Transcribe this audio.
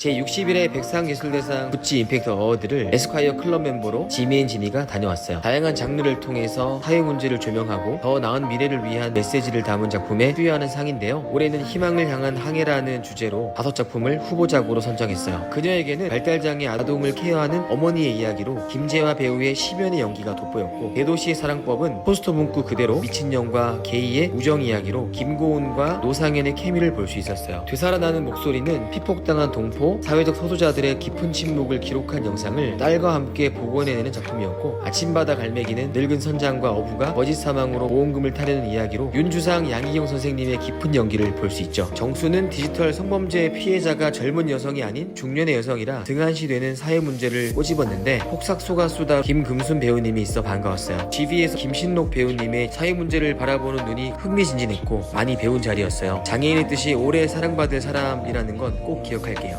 제61회 백상예술대상 구찌 임팩트 어워드를 에스콰이어 클럽 멤버로 지미앤 지니가 다녀왔어요. 다양한 장르를 통해서 사회 문제를 조명하고 더 나은 미래를 위한 메시지를 담은 작품에 수여하는 상인데요. 올해는 희망을 향한 항해라는 주제로 다섯 작품을 후보작으로 선정했어요. 그녀에게는 발달장애 아동을 케어하는 어머니의 이야기로 김재화 배우의 시면의 연기가 돋보였고 대도시 사랑법은 포스터 문구 그대로 미친년과 게이의 우정 이야기로 김고은과 노상현의 케미를 볼 수 있었어요. 되살아나는 목소리는 피폭당한 동포, 사회적 소수자들의 깊은 침묵을 기록한 영상을 딸과 함께 복원해내는 작품이었고 아침바다 갈매기는 늙은 선장과 어부가 거짓 사망으로 보험금을 타려는 이야기로 윤주상 양희경 선생님의 깊은 연기를 볼 수 있죠. 정수는 디지털 성범죄 피해자가 젊은 여성이 아닌 중년의 여성이라 등한시되는 사회 문제를 꼬집었는데 폭삭소가수다 김금순 배우님이 있어 반가웠어요. GV에서 김신록 배우님의 사회 문제를 바라보는 눈이 흥미진진했고 많이 배운 자리였어요. 장애인의 뜻이 오래 사랑받을 사람이라는 건 꼭 기억할게요.